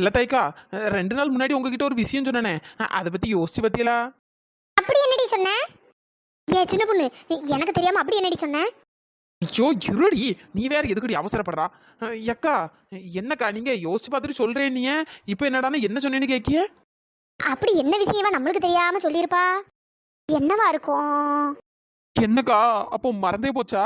செல்லத்தாய்க்கா ரெண்டு நாள் முன்னாடி உங்ககிட்ட ஒரு விஷயம் சொன்னேனே அதை பத்தி யோசிச்சு பத்தியலா? அப்படி என்னடி சொன்ன? ஏ சின்ன பொண்ணு எனக்கு தெரியாம அப்படி என்னடி சொன்ன? ஐயோ இருடி நீ வேற எதுக்கடி அவசரப்படுறா? அக்கா என்னக்கா நீங்க யோசிச்சு பார்த்துட்டு சொல்றேன் நீ இப்போ என்னடான்னு என்ன சொன்னேன்னு கேக்கிய? அப்படி என்ன விஷயமா நம்மளுக்கு தெரியாம சொல்லியிருப்பா? என்னவா இருக்கும்? என்னக்கா அப்போ மறந்தே போச்சா?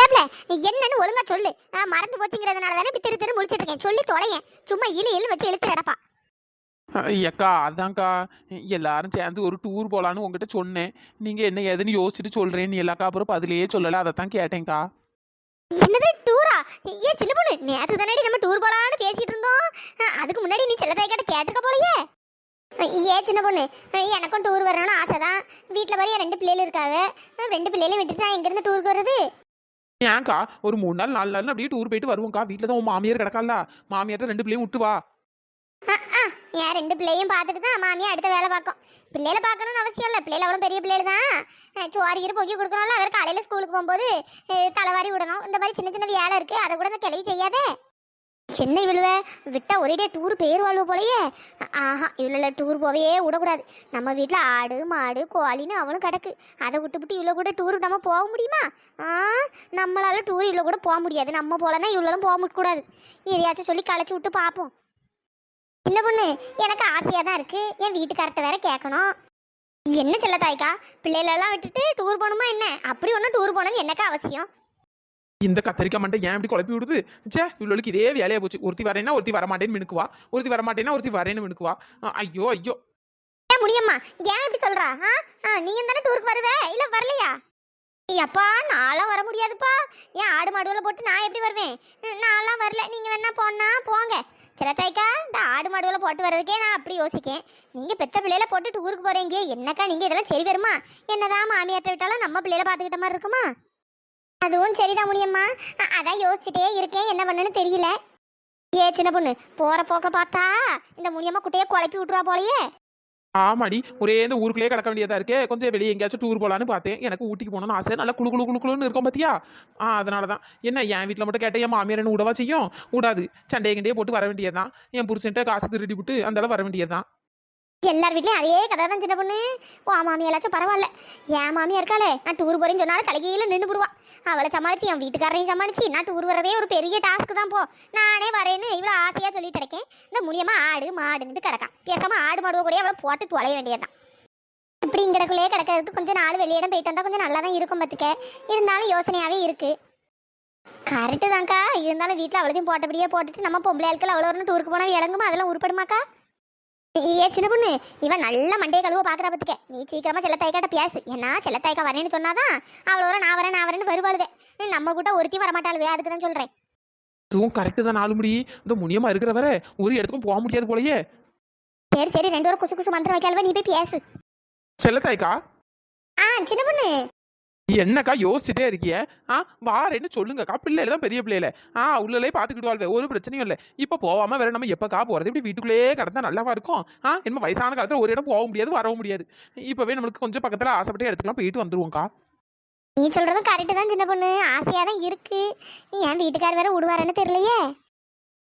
ஏப்ல என்னன்னு ஒழுங்கா சொல்லு. நான் மறந்து போச்சுங்கிறதுனால தானே இப்படி திரு திரு முடிச்சிட்டு இருக்கேன். சொல்லி தொலையேன் சும்மா இழு இழு வச்சு இழுத்து கிடப்பா அஹ், அக்கா அதான்க்கா. எல்லாரும் சேர்ந்து ஒரு டூர் போலான்னு உங்ககிட்ட சொன்னேன். நீங்க என்ன ஏதுன்னு யோசிச்சுட்டு சொல்றேன் நீ எல்லாக்கா அப்புறம் பதிலே சொல்லல. அதை தான் கேட்டேன்க்கா. என்னது டூரா ஏன் சின்ன பொண்ணு நேத்து தானடி நம்ம டூர் போலான்னு பேசிட்டு இருந்தோம். அதுக்கு முன்னாடி நீ செல்லத்தாய் கிட்ட கேட்டிருக்க போலயே. ஏ சின்ன பொண்ணு எனக்கும் டூர் வரணும்னு ஆசை தான் வீட்டில் வரைய ரெண்டு பிள்ளைகள் இருக்காங்க. ரெண்டு பிள்ளைகளையும் விட்டுட்டு நான் எங்கேருந்து டூருக்கு வர்றது? ஏன்க்கா ஒரு மூணு நாள் நாலு நாள் அப்படியே டூர் போயிட்டு வருவோம்க்கா. வீட்டில் தான் உன் மாமியார் கிடக்கால மாமியார்ட்ட ரெண்டு பிள்ளையும் விட்டு வா. என் ரெண்டு பிள்ளையும் பார்த்துட்டு தான் மாமியா அடுத்த வேலை பார்க்கும். பிள்ளைகளை பார்க்கணும்னு அவசியம் இல்லை. பிள்ளைகள் அவ்வளோ பெரிய பிள்ளைகள் தான். அஹ் சோறு கீரை பொக்கி கொடுக்கணும்ல. அவர் காலையில் ஸ்கூலுக்கு போகும்போது தலைவாரி விடணும். இந்த மாதிரி சின்ன சின்ன வேலை இருக்குது அதை கூட இந்த கிளவி செய்யாதே. என்ன விழுவ விட்டா ஒரேடியா டூர் பேர் வாழ்வு போலயே. ஆஹா இவ்வளோ டூர் போவே விடக்கூடாது. நம்ம வீட்டில் ஆடு மாடு கோழின்னு அவனும் கிடக்கு. அதை விட்டு விட்டு இவ்வளோ கூட டூர் நம்ம போக முடியுமா? ஆ நம்மளால டூர் இவ்வளோ கூட போக முடியாது. நம்ம போலன்னா இவ்வளோலாம் போக முடியக்கூடாது எதையாச்சும் சொல்லி களைச்சி விட்டு பார்ப்போம் சின்ன பொண்ணு எனக்கு ஆசையாக தான் இருக்குது என் வீட்டுக்கார்ட்ட வேற கேட்கணும் என்ன செல்ல தாய்க்கா பிள்ளைகளெல்லாம் விட்டுட்டு டூர் போகணுமா என்ன? அப்படி ஒன்றும் டூர் போகணும்னு என்னக்கா அவசியம்? இந்த கத்தரிக்காய் மண்டை ஏன் இப்படி குழப்பி விடுது? சே இவ்வளோக்கு இதே வேலையா போச்சு. ஒருத்தி வரேன்னா ஒருத்தி வரமாட்டேன்னு மினுக்குவா. ஒருத்தி வரமாட்டேன்னா ஒருத்தி வரேன்னு மினுக்குவா. ஐயோ ஐயோ. ஏன் முடியம்மா ஏன் இப்படி சொல்றா? ஆ ஆ நீ தானே டூருக்கு வருவே? இல்லை வரலையா? அப்பா நான்லாம் வர முடியாதுப்பா. ஏன் ஆடு மாடுகளை போட்டு நான் எப்படி வருவேன்? நான்லாம் வரல. நீங்கள் வேணா போனா போங்க. சில தாய்க்கா இந்த ஆடு மாடுகளை போட்டு வர்றதுக்கே நான் அப்படி யோசிக்கேன். நீங்கள் பெத்த பிள்ளையில போட்டு டூருக்கு போகிறீங்க என்னக்கா நீங்கள் இதெல்லாம் சரி வருமா? என்னதான் மாமியார்ட்ட விட்டாலும் நம்ம பிள்ளையில பார்த்துக்கிட்ட மாதிரி இருக்குமா? அதுவும் சரிதான் முடியம்மா அதான் யோசிச்சுட்டே இருக்கேன். என்ன பண்ணுன்னு தெரியல. ஏ சின்ன பொண்ணு போகிற போக்க பார்த்தா இந்த முடியம்மா குட்டையை குழப்பி விட்டுருவா போலயே. ஆமாடி ஒரே இந்த ஊருக்குள்ளேயே கிடக்க வேண்டியதா இருக்கே. கொஞ்சம் வெளியே எங்கேயாச்சும் டூர் போகலான்னு பார்த்தேன். எனக்கு ஊட்டிக்கு போகணும்னு ஆசை. நல்லா குளு குளு குளு குளுன்னு இருக்கும் பார்த்தியா ஆ அதனால தான் என்ன என் வீட்டில் மட்டும் கேட்டேன் என் மாமியார் என்ன விடவா செய்யும்? விடாது சண்டையை கிண்டையே போட்டு வர வேண்டியதுதான். என் புருஷன்ட்ட காசு திருடி விட்டு அந்த அளவு வர வேண்டியதுதான். எல்லார் வீட்லையும் அதே கதை தான் சின்ன பொண்ணு. ஓ மாமியாலாச்சும் பரவாயில்ல. என் மாமியா இருக்காளே நான் டூர் போறேன்னு சொன்னாலும் தலைகையில் நின்று விடுவா அவளை சமாளிச்சு என் வீட்டுக்காரையும் சமாளிச்சு நான் டூர் வரதே ஒரு பெரிய டாஸ்க் தான் போ. நானே வரேன்னு இவ்வளோ ஆசையாக சொல்லிட்டு இருக்கேன். இந்த முடியாம ஆடு மாடுன்னு கிடக்கா பேசாமல் ஆடு மாடுவ கூட அவளை போட்டு தொலைய வேண்டியதுதான். இப்படி இங்கடக்குள்ளேயே கிடக்கிறதுக்கு கொஞ்சம் நாள் வெளியிடம் போயிட்டு வந்தால் கொஞ்சம் நல்லா தான் இருக்கும் பார்த்துக்க இருந்தாலும் யோசனையாகவே இருக்கு. கரெக்டு தான்க்கா. இருந்தாலும் வீட்டில் அவ்வளோதையும் போட்டபடியே போட்டுட்டு நம்ம பொம்பளை ஆட்கள் அவ்வளோ ஒரு டூருக்கு போனால் இறங்குமா? அதெல்லாம் உருப்படுமாக்கா? ஏ சின்ன பொண்ணு இவன் நல்ல மண்டைய கழுவ பாக்குறா பத்துக்க. நீ சீக்கிரமா செல்லத்தாய்க்காட்ட பேசு. ஏன்னா செல்லத்தாய்க்கா வரேன்னு சொன்னாதான் அவ்வளோ நான் வரேன் நான் வரேன்னு வருவாளுதே நம்ம கூட ஒருத்தி வரமாட்டாளுதே அதுக்கு தான் சொல்றேன். இதுவும் கரெக்டு தான் நாலு முடி இந்த முனியமா இருக்கிற வரை ஒரு இடத்துக்கும் போக முடியாது போலயே. சரி சரி ரெண்டு பேரும் குசு குசு மந்திரம் வைக்காலவா நீ போய் பேசு. செல்லத்தாய்க்கா? ஆ சின்ன பொண்ணு. என்னக்கா யோசிச்சுட்டே இருக்கிய? ஆ வாரேன்னு சொல்லுங்கக்கா. பிள்ளைல தான் பெரிய பிள்ளையில. ஆ உள்ளலே பார்த்துக்கிட்டு வாழ்வே ஒரு பிரச்சனையும் இல்லை. இப்போ போகாம வேற நம்ம எப்போக்கா போகிறது இப்படி வீட்டுக்குள்ளேயே கிடந்தா நல்லாவா இருக்கும்? ஆ என்ன வயசான காலத்தில் ஒரு இடம் போக முடியாது வரவும் முடியாது. இப்போவே நம்மளுக்கு கொஞ்சம் பக்கத்தில் ஆசைப்பட்டு இடத்துக்குலாம் போயிட்டு வந்துருவோம்க்கா. நீ சொல்கிறதும் கரெக்டு தான் சின்ன பொண்ணு. ஆசையாக தான் இருக்கு. என் வீட்டுக்கார் வேற விடுவாரன்னு தெரியலையே?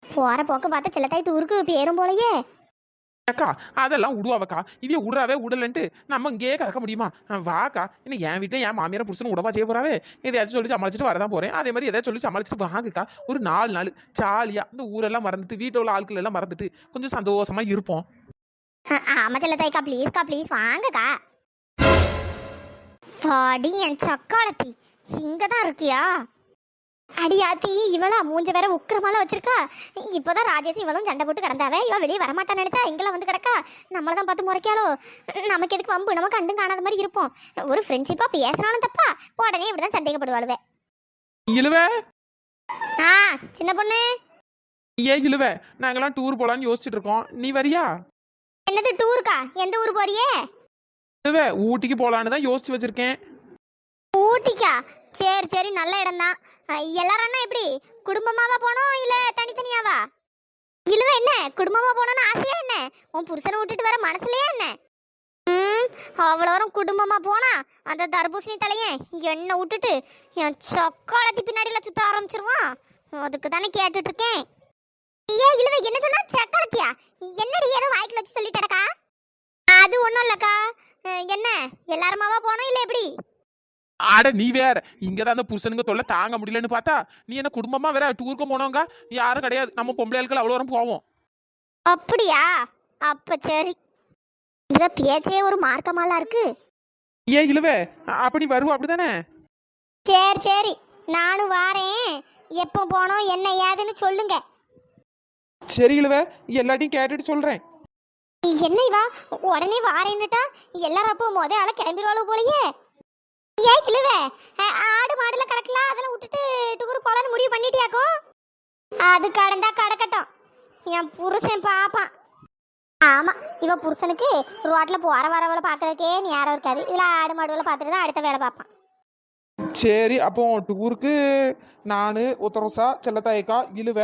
போற போக்கு பார்த்தா செல்லத்தாய் டூருக்கு பேரும் போலையே. அக்கா அதெல்லாம் விடுவாவக்கா இவைய விடுறாவே விடலன்ட்டு நம்ம இங்கேயே கிடக்க முடியுமா? வாக்கா. இன்னும் என் வீட்டில் என் மாமியார புருஷன் உடவா செய்ய போறாவே? எதையாச்சும் சொல்லி சமாளிச்சுட்டு வரதான் போறேன். அதே மாதிரி எதாவது சொல்லி சமாளிச்சுட்டு வாங்கக்கா. ஒரு நாலு நாள் ஜாலியாக இந்த ஊரெல்லாம் மறந்துட்டு வீட்டில் உள்ள ஆட்கள் எல்லாம் மறந்துட்டு கொஞ்சம் சந்தோஷமா இருப்போம். ஆ, ஆமா ப்ளீஸ்க்கா ப்ளீஸ் வாங்கக்கா. வாடி என் சக்காலத்தி இங்கே தான் இருக்கியா? அடியாத்தி இவளா மூஞ்ச வேற உக்கிரமால வச்சிருக்கா. இப்போதான் ராஜேஷ் இவளும் சண்டை போட்டு கிடந்தாவே இவ வெளியே வரமாட்டான்னு நினைச்சா இங்கெல்லாம் வந்து கிடக்கா? நம்மள தான் பார்த்து முறைக்காளோ? நமக்கு எதுக்கு வம்பு? நம்ம கண்டும் காணாத மாதிரி இருப்போம். ஒரு ஃப்ரெண்ட்ஷிப்பா பேசினாலும் தப்பா? உடனே இப்படிதான் சந்தேகப்படுவாளுவே. இழுவ. ஆ சின்ன பொண்ணு. ஏன் இழுவ. நாங்கெல்லாம் டூர் போலான்னு யோசிச்சுட்டு இருக்கோம். நீ வரியா? என்னது டூருக்கா எந்த ஊர் போறியே? இழுவ ஊட்டிக்கு போலான்னு தான் யோசிச்சு வச்சிருக்கேன். ஊட்டிக்கா? சரி சரி நல்ல இடம் தான் எல்லாரும் அண்ணா எப்படி? குடும்பமாவா போனோம் இல்ல தனித்தனியாவா? இழுவ என்ன? குடும்பமா போனோம்னு ஆசையா என்ன? உன் புருஷனை விட்டுட்டு வர மனசுலயா என்ன? ம் அவ்வளோ வரும் குடும்பமா போனா அந்த தர்பூசணி தலையன் என்னை விட்டுட்டு என் சக்காலத்தி பின்னாடியில சுத்த ஆரம்பிச்சிருவான். அதுக்கு தானே கேட்டுட்டு இருக்கேன் ஏ இழுவ என்ன சொன்னா? சக்காலத்தியா? என்னடி ஏதோ வாய்க்குல வச்சு சொல்லிட்டடக்கா? அது ஒன்றும் இல்லக்கா. என்ன? எல்லாருமாவா போனோம் இல்லை எப்படி? அட நீ வேற. இங்கதான் அந்த புருஷனுங்க தொல்லை தாங்க முடியலன்னு பார்த்தா நீ என்ன குடும்பமா வேற? டூருக்கு போனவங்க? யாரும் கிடையாது. நம்ம பொம்பளைகளுக்கு அவ்வளோ வரும் போவோம். அப்படியா? அப்ப சரி. இவ பேச்சே ஒரு மார்க்கமாலாம் இருக்கு. ஏன் இழுவே. அப்படி வருவோம் அப்படிதானே? சரி சரி. நானும் வாரேன். எப்போ போனோம் என்ன ஏதுன்னு சொல்லுங்க. சரி இழுவே. எல்லாத்தையும் கேட்டுட்டு சொல்றேன். என்ன இவா? உடனே வாரேன்னுட்டா? எல்லாரும் அப்போ முத ஆள கிளம்பிடுவாளோ போலயே. ஏன் கிழுவ. ஆடு மாடுல கிடக்கலாம் அதெல்லாம் விட்டுட்டு டூர் போலான்னு முடிவு பண்ணிட்டியாக்கும் அது கடந்தா கடக்கட்டும் என் புருஷன் பாப்பான். ஆமா இவ புருஷனுக்கு ரோட்ல போற வரவளை பாக்குறதுக்கே நேரம் இருக்காது. இதுல ஆடு மாடுகளை பார்த்துட்டு தான் அடுத்த வேலை பார்ப்பான் சரி அப்போ டூருக்கு நான் உத்தரவுசா செல்லத்தாயக்கா இழுவ.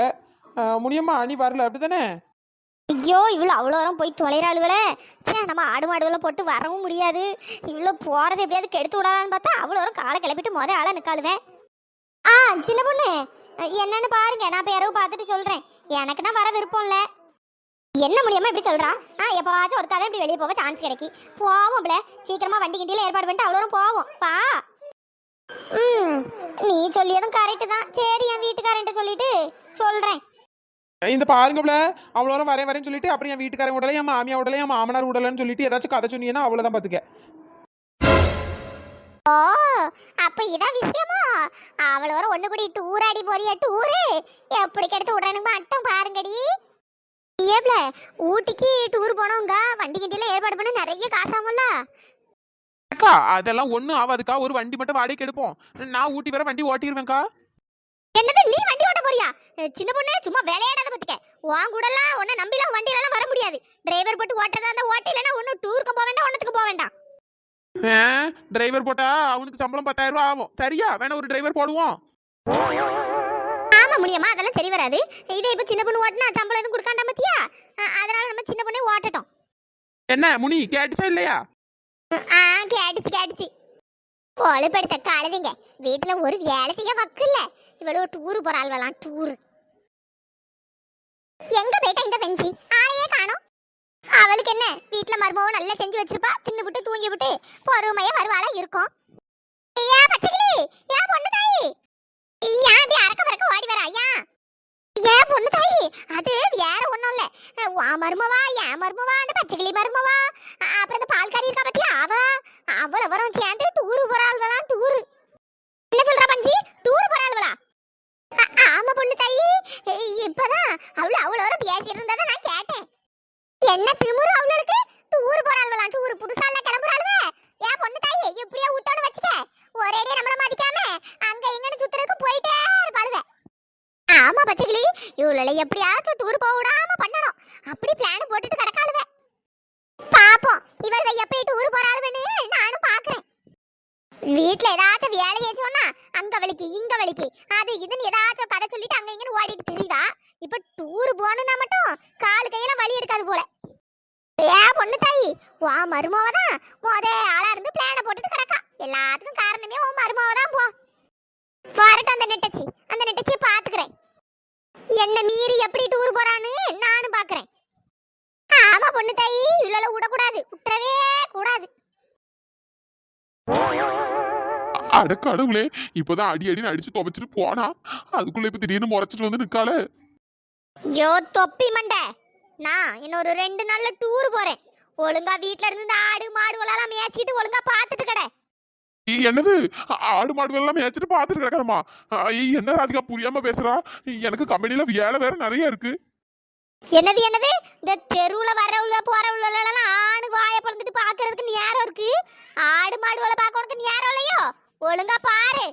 முனியம்மா அணி வரல அப்படிதானே ஐயோ இவ்வளோ அவ்வளோ வரம் போய் தொலைகிறாளுகளே சே நம்ம ஆடு மாடுகளை போட்டு வரவும் முடியாது. இவ்வளோ போகிறது எப்படியாவது கெடுத்து விடாதான்னு பார்த்தா அவ்வளோ வரம் காலை கிளப்பிட்டு மொதல் ஆளாக நிற்காளுவேன் ஆ சின்ன பொண்ணு என்னன்னு பாருங்க. நான் பேரவு பார்த்துட்டு சொல்கிறேன் எனக்குன்னா வர விருப்பம் இல்லை. என்ன முடியாமல் இப்படி சொல்கிறா ஆ எப்போவாச்சும் ஒரு கதை இப்படி வெளியே போக சான்ஸ் கிடைக்கி. போவோம் சீக்கிரமாக வண்டி கிண்டியில் ஏற்பாடு பண்ணிட்டு அவ்வளோ தூரம் போவோம். பா. ம் நீ சொல்லியதும் கரெக்டு தான். சரி என் வீட்டுக்காரன்ட்ட சொல்லிட்டு சொல்கிறேன் இந்த பாருங்கப்ல அவ்வளோ வரும் வரேன் வரேன்னு சொல்லிட்டு அப்புறம் என் வீட்டுக்காரன் விடல என் மாமியா விடல என் மாமனார் விடலன்னு சொல்லிட்டு ஏதாச்சும் கதை சொன்னீங்கன்னா அவ்வளோதான் பார்த்துக்க. ஓ அப்ப இதான் விஷயமா? அவள வர ஒண்ணு கூடி டூர் ஆடி போறியா டூரு எப்படி கெடுத்து விடுறானுங்க மட்டும் பாருங்கடி. ஏப்ல ஊட்டிக்கு டூர் போனவங்க வண்டி கிண்டில ஏற்பாடு பண்ண நிறைய காசாமல்ல அக்கா அதெல்லாம் ஒன்றும் ஆகாதுக்கா ஒரு வண்டி மட்டும் வாடகைக்கு எடுப்போம். நான் ஊட்டி வர வண்டி ஓட்டிடுவேன்க்கா என்னது நீ வண்டி போறியா? சின்ன பொண்ணு சும்மா விளையாடாத பத்துக்க. உன் கூடலாம் உன்னை நம்பிலாம் வண்டியில எல்லாம் வர முடியாது. டிரைவர் போட்டு ஓட்டுறதா இருந்தா ஓட்டி இல்லைன்னா ஒன்னும் டூருக்கு போக வேண்டாம் ஒன்னத்துக்கு போக வேண்டாம். டிரைவர் போட்டா அவனுக்கு சம்பளம் பத்தாயிரம் ரூபா ஆகும். சரியா? வேணா ஒரு டிரைவர் போடுவோம். ஆமா முடியுமா? அதெல்லாம் சரி வராது. இதே இப்ப சின்ன பொண்ணு ஓட்டினா சம்பளம் எதுவும் கொடுக்காண்டா பத்தியா? அதனால நம்ம சின்ன பொண்ணே ஓட்டட்டும். என்ன முனி கேட்டுச்சா இல்லையா? ஆ கேட்டுச்சு கேட்டுச்சு. கொழுப்படுத்த கழுதிங்க வீட்டுல ஒரு வேலை செய்ய வக்கு இல்ல. இவ்வளவு டூர் போறாள்வலாம் டூர் எங்க போயிட்டா இந்த பெஞ்சி? ஆளையே காணோம். அவளுக்கு என்ன? வீட்டுல மருமவும் நல்லா செஞ்சு வச்சிருப்பா. தின்னு விட்டு தூங்கி விட்டு பொறுமையா வருவாளா இருக்கும். ஏன் பச்சைக்கிளி? ஏன் பொண்ணு தாயி? ஏன் இப்படி அறக்க பறக்க ஓடி வர ஐயா ஏன் பொண்ணு தாயி அது வேற ஒன்றும் இல்லை. வா மருமவா என் மருமவா அந்த பச்சைக்கிளி மருமவா. அப்புறம் இந்த பால்காரி இருக்கா பத்தியா அவ. அவ்வளவு வரும் சேர்ந்து டூரு போறாள்வலாம் டூரு. என்ன சொல்றா பஞ்சி டூர் போறாள்வலா ஆமா பொண்ணு தாயி இப்பதான் அவளு அவ்வளவு வரும் பேசிட்டு இருந்ததை நான் கேட்டேன். என்ன திமுரு அவளுக்கு? டூர் போறாள்வலாம் டூர். புதுசா இல்ல ஏன் பொண்ணு தாயி இப்படியே விட்டோன்னு வச்சுக்க. ஒரேடியே நம்மள மதிக்காம அங்க இங்கன்னு சுத்துறதுக்கு போயிட்டே ஆமா பச்சைக்கிளி. இவ்வளவு எப்படியாச்சும் டூர் போக விடாம பண்ணணும். அப்படி பிளான் போட்டுட்டு கிடக்காளுவ பாப்போம். இவள்க எப்படி டூர் போறாளுன்னு நானும் பாக்குறேன். வீட்ல ஏதாச்சும் வேலை சொன்னா அங்க வலிக்கு இங்க வலிக்கு. அது இதுன்னு ஏதாச்சும் கதை சொல்லிட்டு அங்க இங்கன்னு ஓடிட்டு திரிவா. இப்ப டூர் போகணும்னா மட்டும் காலு கையெல்லாம் வலி எடுக்காது போல. ஏ பொண்ணு தாயி வா மருமாவ தான் மொத ஆளா இருந்து பிளான போட்டுட்டு கிடக்கா. எல்லாத்துக்கும் காரணமே உன் மருமாவ தான் போ. வரட்டும் அந்த நெட்டச்சி. அந்த நெட்டச்சியை பாத்துக்கிறேன். என்ன மீறி எப்படி டூர் போறான்னு நானும் பாக்குறேன். ஆமா பொண்ணு தாயி இவ்வளோ விடக்கூடாது விட்டுறவே கூடாது. அட கடவுளே இப்போதான் அடி அடின்னு அடிச்சு துவைச்சிட்டு போனா அதுக்குள்ள இப்ப திடீர்னு முறைச்சிட்டு வந்து நிக்காளே. யோ தொப்பி மண்டை. நான் இன்னொரு ரெண்டு நாள்ல டூர் போறேன். ஒழுங்கா வீட்ல இருந்து இந்த ஆடு மாடுகளெல்லாம் மேய்ச்சிட்டு ஒழுங்கா பார்த்துட்டு கடை. என்னது? ஆடு மாடுகள் எல்லாம் மேய்ச்சிட்டு பாத்துட்டு கிடக்கணுமா? என்ன ராதிகா புரியாம பேசுறா? எனக்கு கம்பெனில வேலை வேற நிறைய இருக்கு. என்னது என்னது? இந்த தெருவுல வரவுல போறவுல எல்லாம் ஆடு வாய பிறந்துட்டு பாக்குறதுக்கு நேரம் இருக்கு. ஆடு மாடுகளை பார்க்க உனக்கு நேரம் இல்லையோ? ஒழுங்கா பாரு.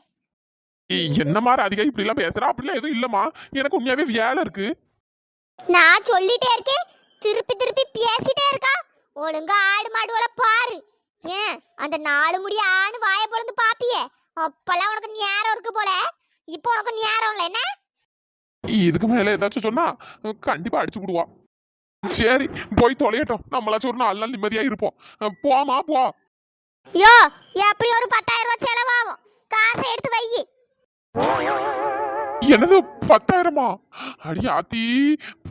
ஏய், என்னம்மா ராதிகா இப்படி எல்லாம் பேசுறா? அப்படிலாம் எதுவும் இல்லம்மா. எனக்கு உண்மையாவே வேலை இருக்கு. நான் சொல்லிட்டே இருக்கேன். திருப்பி திருப்பி பேசிட்டே இருக்கா. ஒழுங்கா ஆடு மாடுகளை பாரு. ஏன்? அந்த நாலு முடி ஆணு வாய பொழுது பாப்பியே. அப்பெல்லாம் உனக்கு நேரம் இருக்கு போல. இப்போ உனக்கு நேரம் இல்லை என்ன? இதுக்கு மேல ஏதாச்சும் சொன்னா கண்டிப்பா அடிச்சு விடுவா. சரி போய் தொலையட்டும். நம்மளாச்சும் ஒரு நாலு நாள் நிம்மதியா இருப்போம். போமா போ. யோ எப்படி ஒரு பத்தாயிரம் ரூபாய் செலவாகும். காசை எடுத்து வை. என்னது பத்தாயிரமா? அடி ஆத்தி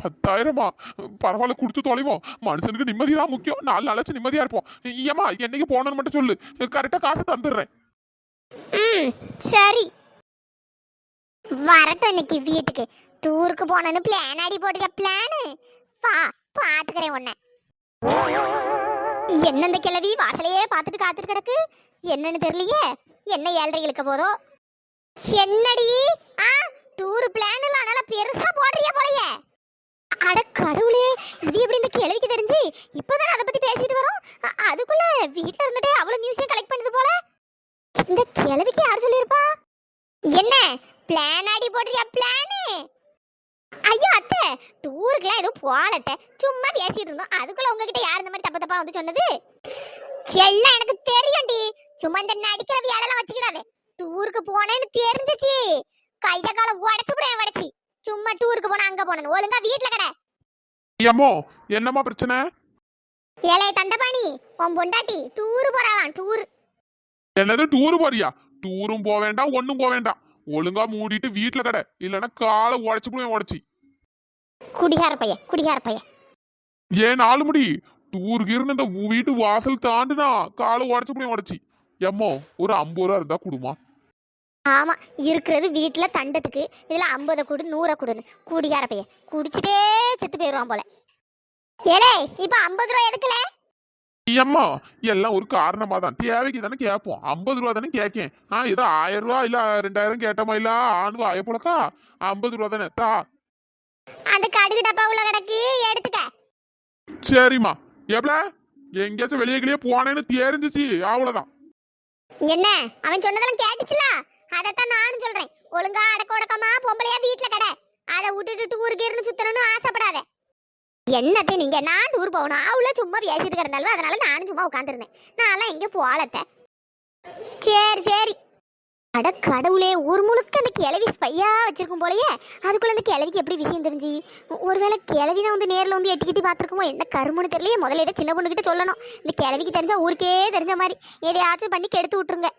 பத்தாயிரமா? பரவாயில்ல கொடுத்து தொலைவோம். மனுஷனுக்கு நிம்மதி தான் முக்கியம். நாலு நாளாச்சும் நிம்மதியா இருப்போம். ஏமா என்னைக்கு போனோன்னு மட்டும் சொல்லு. கரெக்டா காசு தந்துடுறேன். சரி. வரட்டும் இன்னைக்கு வீட்டுக்கு. டூருக்கு போனேன்னு பிளான் அடி போட்டுக்க பிளானு வா பாத்துக்கிறேன் உன்னை. என்ன இந்த கிழவி வாசலையே பார்த்துட்டு காத்துட்டு கிடக்கு? என்னன்னு தெரியலையே? என்ன ஏழ்ரை இழுக்க போதோ? என்னடி? டூர் பிளான் எல்லாம் நல்லா பெருசா போடுறிய போலயே. அட கடவுளே இது எப்படி இந்த கேள்விக்கு தெரிஞ்சு? இப்போதான் அதை பத்தி பேசிட்டு வரோம். அதுக்குள்ள வீட்ல இருந்துட்டு அவ்வளவு நியூஸையும் கலெக்ட் பண்ணது போல. இந்த கேள்விக்கு யார் சொல்லியிருப்பா? என்ன? பிளான் அடி போடுறியா பிளானு ஐயோ அத்தை டூருக்குலாம் எதுவும் போகலத்த சும்மா பேசிட்டு இருந்தோம். அதுக்குள்ள உங்ககிட்ட யார் இந்த மாதிரி தப்பு தப்பா வந்து சொன்னது? எல்லாம் எனக்கு தெரியும்டி. சும்மா இந்த நடிக்கிற வேலைலாம் வச்சுக்கிடாது. டூருக்கு போனேன்னு தெரிஞ்சிச்சு. கைத கால உடச்சு விட உடச்சி சும்மா டூருக்கு போனா அங்க போனேன் ஒழுங்கா வீட்ல கடை. ஏமோ என்னம்மா பிரச்சனை? ஏலே தண்டபாணி உன் பொண்டாட்டி டூர் போறாளாம் டூர் என்னது டூர் போறியா? டூரும் போக வேண்டாம் ஒண்ணும் போக வேண்டாம். ஒழுங்கா மூடிட்டு வீட்டுல கடை. இல்லைன்னா காலை உடச்சு போய் உடச்சி. குடிகார பையன் குடிகார பையன். ஏன் நாலு முடி? டூருக்கு இருந்து இந்த வீட்டு வாசல் தாண்டுனா காலை உடச்சு போய் உடச்சி. எம்மோ ஒரு ஐம்பது ரூபா இருந்தா கொடுமா ஆமா இருக்கிறது வீட்டுல தண்டத்துக்கு. இதுல ஐம்பதை கொடு நூறை கொடுன்னு. குடிகார பையன். குடிச்சிட்டே செத்து போயிடுவான் போல. ஏலே இப்ப ஐம்பது ரூபா எதுக்குல? அம்மா எல்லாம் ஒரு காரணமா தான் தேவைக்கு தானே கேட்போம். ஐம்பது ரூபா தானே கேட்கேன். ஆ ஏதோ ஆயிரம் ரூபா இல்ல ரெண்டாயிரம் கேட்டோமா இல்ல ஆண்டு ஆய போலக்கா ஐம்பது ரூபா தானே தா. அந்த கடுகு டப்பா உள்ள கிடக்கு எடுத்துக்க. சரிம்மா. எப்பல எங்கேயாச்சும் வெளியே கிளியே போனேன்னு தெரிஞ்சிச்சு. அவ்வளவுதான். என்ன? அவன் சொன்னதெல்லாம் கேட்டுச்சுல? அதைத்தான் நானும் சொல்றேன். ஒழுங்கா அடக்க உடக்கமா பொம்பளையா வீட்டுல கடை. அதை விட்டுட்டு டூருக்கு இருந்து சுத்தணும்னு ஆசைப்படாத. என்னத்தை நீங்க நான் டூர் போகணும்? அவள சும்மா பேசிட்டு கிடந்தாலும் அதனால நானும் சும்மா உட்காந்துருந்தேன் நான்லாம் எங்க போகலத்த சரி சரி. அட கடவுளே ஊர் முழுக்க அந்த கிளவி ஸ்பையா வச்சிருக்கும் போலயே. அதுக்குள்ள அந்த கிளவிக்கு எப்படி விஷயம் தெரிஞ்சு? ஒருவேளை கிளவி தான் வந்து நேரில் வந்து எட்டிக்கிட்டி பார்த்துருக்குமோ என்ன கருமுன்னு தெரியலையே. முதல்ல இதை சின்ன பொண்ணுக்கிட்ட சொல்லணும். இந்த கிளவிக்கு தெரிஞ்சா ஊருக்கே தெரிஞ்ச மாதிரி. எதையாச்சும் பண்ணி கெடுத்து விட்டுருங்க.